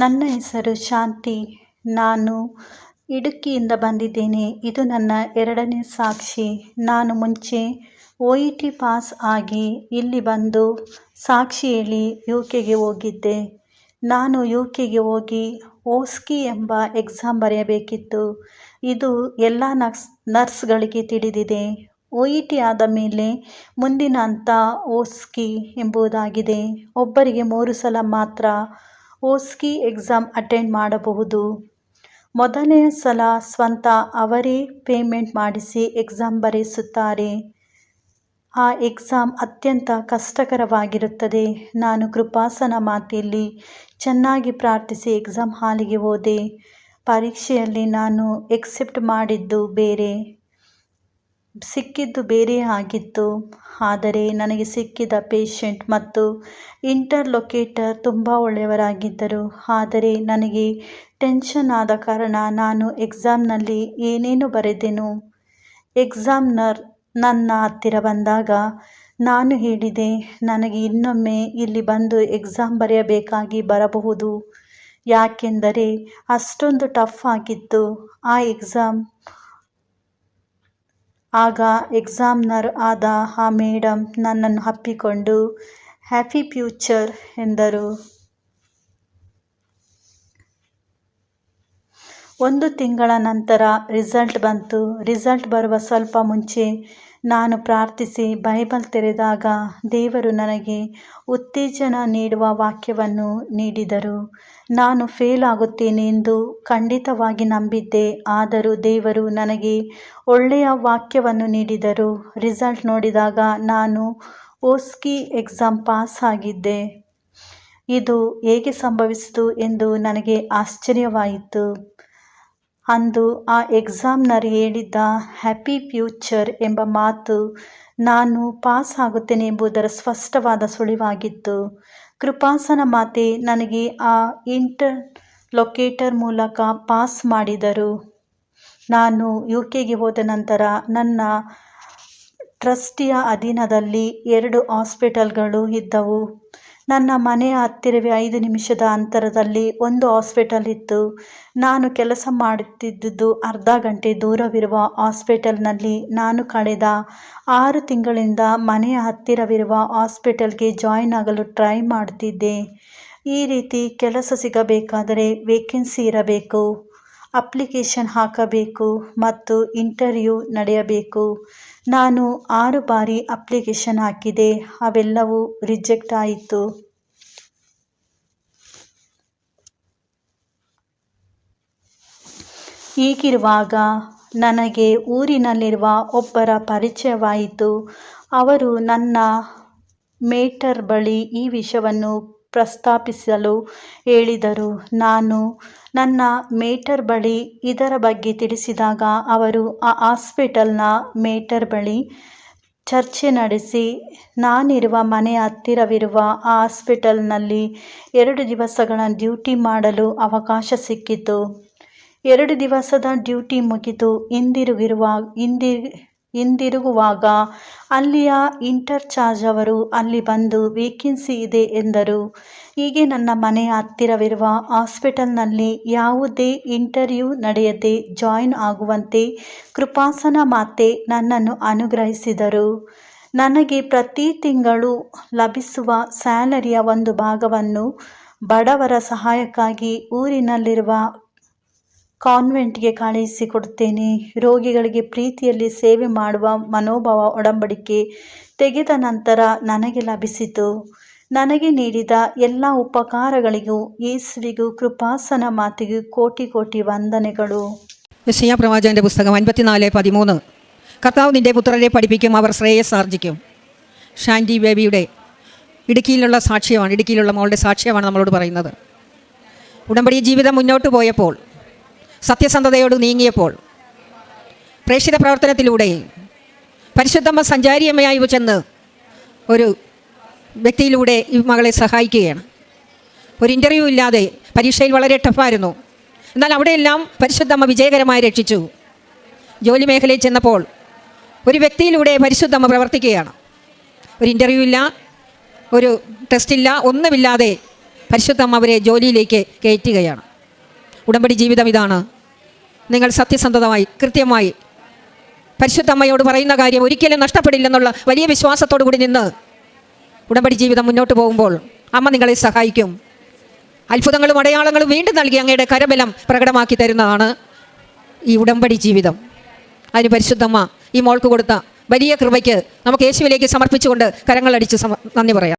ನನ್ನ ಹೆಸರು ಶಾಂತಿ. ನಾನು ಇಡುಕ್ಕಿಯಿಂದ ಬಂದಿದ್ದೇನೆ. ಇದು ನನ್ನ ಎರಡನೇ ಸಾಕ್ಷಿ. ನಾನು ಮುಂಚೆ ಒ ಇ ಟಿ ಪಾಸ್ ಆಗಿ ಇಲ್ಲಿ ಬಂದು ಸಾಕ್ಷಿ ಹೇಳಿ ಯು ಕೆಗೆ ಹೋಗಿದ್ದೆ. ನಾನು ಯು ಕೆಗೆ ಹೋಗಿ ಓಸ್ಕಿ ಎಂಬ ಎಕ್ಸಾಮ್ ಬರೆಯಬೇಕಿತ್ತು. ಇದು ಎಲ್ಲ ನರ್ಸ್, ನರ್ಸ್ಗಳಿಗೆ ತಿಳಿದಿದೆ. ಒ ಇ ಟಿ ಆದ ಮೇಲೆ ಮುಂದಿನ ಹಂತ ಓಸ್ಕಿ ಎಂಬುದಾಗಿದೆ. ಒಬ್ಬರಿಗೆ ಮೂರು ಸಲ ಮಾತ್ರ ಓಸ್ಕಿ ಎಕ್ಸಾಮ್ ಅಟೆಂಡ್ ಮಾಡಬಹುದು. ಮೊದಲನೇ ಸಲ ಸ್ವಂತ ಅವರೇ ಪೇಮೆಂಟ್ ಮಾಡಿಸಿ ಎಕ್ಸಾಮ್ ಬರೆಸುತ್ತಾರೆ. ಆ ಎಕ್ಸಾಮ್ ಅತ್ಯಂತ ಕಷ್ಟಕರವಾಗಿರುತ್ತದೆ. ನಾನು ಕೃಪಾಸನ ಮಾತೆಯಲ್ಲಿ ಚೆನ್ನಾಗಿ ಪ್ರಾರ್ಥಿಸಿ ಎಕ್ಸಾಮ್ ಹಾಲಿಗೆ ಹೋದೆ. ಪರೀಕ್ಷೆಯಲ್ಲಿ ನಾನು ಎಕ್ಸೆಪ್ಟ್ ಮಾಡಿದ್ದು ಬೇರೆ. ಸಿಕ್ಕಿದ್ದು ಬೇರೆ ಆಗಿತ್ತು. ಆದರೆ ನನಗೆ ಸಿಕ್ಕಿದ ಪೇಷಂಟ್ ಮತ್ತು ಇಂಟರ್ಲೊಕೇಟರ್ ತುಂಬ ಒಳ್ಳೆಯವರಾಗಿದ್ದರು. ಆದರೆ ನನಗೆ ಟೆನ್ಷನ್ ಆದ ಕಾರಣ ನಾನು ಎಕ್ಸಾಮ್ನಲ್ಲಿ ಏನೇನು ಬರೆದೆನು? ಎಕ್ಸಾಮ್ನರ್ ನನ್ನ ಹತ್ತಿರ ಬಂದಾಗ ನಾನು ಹೇಳಿದೆ, ನನಗೆ ಇನ್ನೊಮ್ಮೆ ಇಲ್ಲಿ ಬಂದು ಎಕ್ಸಾಮ್ ಬರೆಯಬೇಕಾಗಿ ಬರಬಹುದು. ಯಾಕೆಂದರೆ ಅಷ್ಟೊಂದು ಟಫ್ ಆಗಿತ್ತು. ಆ ಎಕ್ಸಾಮ್ ಆಗ ಎಕ್ಸಾಮ್ನರ್ ಆದ ಆ ಮೇಡಮ್ ನನ್ನನ್ನು ಅಪ್ಪಿಕೊಂಡು, ಹ್ಯಾಪಿ ಫ್ಯೂಚರ್ ಎಂದರು. ಒಂದು ತಿಂಗಳ ನಂತರ ರಿಸಲ್ಟ್ ಬಂತು. ರಿಸಲ್ಟ್ ಬರುವ ಸ್ವಲ್ಪ ಮುಂಚೆ ನಾನು ಪ್ರಾರ್ಥಿಸಿ ಬೈಬಲ್ ತೆರೆದಾಗ ದೇವರು ನನಗೆ ಉತ್ತೇಜನ ನೀಡುವ ವಾಕ್ಯವನ್ನು ನೀಡಿದರು. ನಾನು ಫೇಲ್ ಆಗುತ್ತೇನೆ ಎಂದು ಖಂಡಿತವಾಗಿ ನಂಬಿದ್ದೆ, ಆದರೂ ದೇವರು ನನಗೆ ಒಳ್ಳೆಯ ವಾಕ್ಯವನ್ನು ನೀಡಿದರು. ರಿಸಲ್ಟ್ ನೋಡಿದಾಗ ನಾನು ಓಸ್ಕಿ ಎಕ್ಸಾಮ್ ಪಾಸ್ ಆಗಿದ್ದೆ. ಇದು ಹೇಗೆ ಸಂಭವಿಸಿತು ಎಂದು ನನಗೆ ಆಶ್ಚರ್ಯವಾಯಿತು. ಅಂದು ಆ ಎಕ್ಸಾಮ್ನರ್ ಹೇಳಿದ್ದ ಹ್ಯಾಪಿ ಫ್ಯೂಚರ್ ಎಂಬ ಮಾತು ನಾನು ಪಾಸ್ ಆಗುತ್ತೇನೆ ಎಂಬುದರ ಸ್ಪಷ್ಟವಾದ ಸುಳಿವಾಗಿತ್ತು. ಕೃಪಾಸನ ಮಾತೆ ನನಗೆ ಆ ಇಂಟರ್ ಲೊಕೇಟರ್ ಮೂಲಕ ಪಾಸ್ ಮಾಡಿದರು. ನಾನು ಯು ಕೆಗೆ ಹೋದ ನಂತರ ನನ್ನ ಟ್ರಸ್ಟಿಯ ಅಧೀನದಲ್ಲಿ ಎರಡು ಹಾಸ್ಪಿಟಲ್ಗಳು ಇದ್ದವು. ನನ್ನ ಮನೆಯ ಹತ್ತಿರವೇ ಐದು ನಿಮಿಷದ ಅಂತರದಲ್ಲಿ ಒಂದು ಹಾಸ್ಪಿಟಲ್ ಇತ್ತು. ನಾನು ಕೆಲಸ ಮಾಡುತ್ತಿದ್ದುದು ಅರ್ಧ ಗಂಟೆ ದೂರವಿರುವ ಹಾಸ್ಪಿಟಲ್ನಲ್ಲಿ ನಾನು ಕಳೆದ ಆರು ತಿಂಗಳಿಂದ ಮನೆಯ ಹತ್ತಿರವಿರುವ ಹಾಸ್ಪಿಟಲ್ಗೆ ಜಾಯಿನ್ ಆಗಲು ಟ್ರೈ ಮಾಡುತ್ತಿದ್ದೆ. ಈ ರೀತಿ ಕೆಲಸ ಸಿಗಬೇಕಾದರೆ ವೇಕೆನ್ಸಿ ಇರಬೇಕು. ಅಪ್ಲಿಕೇಶನ್ ಹಾಕಬೇಕು ಮತ್ತು ಇಂಟರ್ವ್ಯೂ ನಡೆಯಬೇಕು. ನಾನು ಆರು ಬಾರಿ ಅಪ್ಲಿಕೇಶನ್ ಹಾಕಿದೆ. ಅವೆಲ್ಲವೂ ರಿಜೆಕ್ಟ್ ಆಯಿತು. ಹೀಗಿರುವಾಗ ನನಗೆ ಊರಿನಲ್ಲಿರುವ ಒಬ್ಬರ ಪರಿಚಯವಾಯಿತು. ಅವರು ನನ್ನ ಮೇಟರ್ ಬಳಿ ಈ ವಿಷಯವನ್ನು ಪ್ರಸ್ತಾಪಿಸಲು ಹೇಳಿದರು. ನಾನು ನನ್ನ ಮೇಟರ್ ಬಳಿ ಇದರ ಬಗ್ಗೆ ತಿಳಿಸಿದಾಗ ಅವರು ಆ ಹಾಸ್ಪಿಟಲ್ನ ಮೇಟರ್ ಬಳಿ ಚರ್ಚೆ ನಡೆಸಿ, ನಾನಿರುವ ಮನೆ ಹತ್ತಿರವಿರುವ ಆ ಹಾಸ್ಪಿಟಲ್ನಲ್ಲಿ ಎರಡು ದಿವಸಗಳ ಡ್ಯೂಟಿ ಮಾಡಲು ಅವಕಾಶ ಸಿಕ್ಕಿತು ಎರಡು ದಿವಸದ ಡ್ಯೂಟಿ ಮುಗಿದು ಹಿಂದಿರುಗಿರುವ, ಹಿಂದಿ ಹಿಂದಿರುಗುವಾಗ, ಅಲ್ಲಿಯ ಇಂಟರ್ಚಾರ್ಜ್ ಅವರು ಅಲ್ಲಿ ಬಂದು ವೇಕೆನ್ಸಿ ಇದೆ ಎಂದರು. ಹೀಗೆ ನನ್ನ ಮನೆಯ ಹತ್ತಿರವಿರುವ ಹಾಸ್ಪಿಟಲ್ನಲ್ಲಿ ಯಾವುದೇ ಇಂಟರ್ವ್ಯೂ ನಡೆಯದೆ ಜಾಯಿನ್ ಆಗುವಂತೆ ಕೃಪಾಸನ ಮಾತೆ ನನ್ನನ್ನು ಅನುಗ್ರಹಿಸಿದರು. ನನಗೆ ಪ್ರತಿ ತಿಂಗಳು ಲಭಿಸುವ ಸ್ಯಾಲರಿಯ ಒಂದು ಭಾಗವನ್ನು ಬಡವರ ಸಹಾಯಕ್ಕಾಗಿ ಊರಿನಲ್ಲಿರುವ ಕಾನ್ವೆಂಟ್ಗೆ ಕಳುಹಿಸಿಕೊಡುತ್ತೇನೆ ರೋಗಿಗಳಿಗೆ ಪ್ರೀತಿಯಲ್ಲಿ ಸೇವೆ ಮಾಡುವ ಮನೋಭಾವ ಒಡಂಬಡಿಕೆ ತೆಗೆದ ನಂತರ ನನಗೆ ಲಭಿಸಿತು ನನಗೆ ನೀಡಿದ ಎಲ್ಲ ಉಪಕಾರಗಳಿಗೂ ಯೇಸುವಿಗೂ ಕೃಪಾಸನ ಮಾತಿಗೂ ಕೋಟಿ ಕೋಟಿ ವಂದನೆಗಳು യശയാ പ്രവാചകൻ്റെ പുസ്തകം അൻപത്തിനാല് പതിമൂന്ന് കർത്താവ് നിൻ്റെ പുത്രരെ പഠിപ്പിക്കും അവർ ശ്രേയസ് ആർജിക്കും ഷാൻഡി ബേബിയുടെ ഇടുക്കിയിലുള്ള സാക്ഷ്യമാണ് ഇടുക്കിയിലുള്ള മോളുടെ സാക്ഷ്യമാണ് നമ്മളോട് പറയുന്നത് ഉടമ്പടി ജീവിതം മുന്നോട്ട് പോയപ്പോൾ സത്യസന്ധതയോട് നീങ്ങിയപ്പോൾ പ്രേക്ഷിത പ്രവർത്തനത്തിലൂടെ പരിശുദ്ധമ്മ സഞ്ചാരിയമ്മയായി ചെന്ന് ഒരു വ്യക്തിയിലൂടെ ഈ മകളെ സഹായിക്കുകയാണ്. ഒരു ഇന്റർവ്യൂ ഇല്ലാതെ പരീക്ഷയിൽ വളരെ ടഫായിരുന്നു എന്നാൽ അവിടെയെല്ലാം പരിശുദ്ധമ്മ വിജയകരമായി രക്ഷിച്ചു. ജോലി മേഖലയിൽ ചെന്നപ്പോൾ ഒരു വ്യക്തിയിലൂടെ പരിശുദ്ധമ്മ പ്രവർത്തിക്കുകയാണ്. ഒരു ഇന്റർവ്യൂ ഇല്ല ഒരു ടെസ്റ്റില്ല ഒന്നുമില്ലാതെ പരിശുദ്ധമ്മ അവരെ ജോലിയിലേക്ക് കയറ്റുകയാണ്. ഉടമ്പടി ജീവിതം ഇതാണ്. നിങ്ങൾ സത്യസന്ധതമായി കൃത്യമായി പരിശുദ്ധ അമ്മയോട് പറയുന്ന കാര്യം ഒരിക്കലും നഷ്ടപ്പെടില്ലെന്നുള്ള വലിയ വിശ്വാസത്തോടു കൂടി നിന്ന് ഉടമ്പടി ജീവിതം മുന്നോട്ട് പോകുമ്പോൾ അമ്മ നിങ്ങളെ സഹായിക്കും. അത്ഭുതങ്ങളും അടയാളങ്ങളും വീണ്ടും നൽകി അങ്ങയുടെ കരബലം പ്രകടമാക്കി തരുന്നതാണ് ഈ ഉടമ്പടി ജീവിതം. അതിന് പരിശുദ്ധമ്മ ഈ മോൾക്ക് കൊടുത്ത വലിയ കൃപയ്ക്ക് നമുക്ക് യേശുവിലേക്ക് സമർപ്പിച്ചുകൊണ്ട് കരങ്ങളടിച്ച് നന്ദി പറയാം.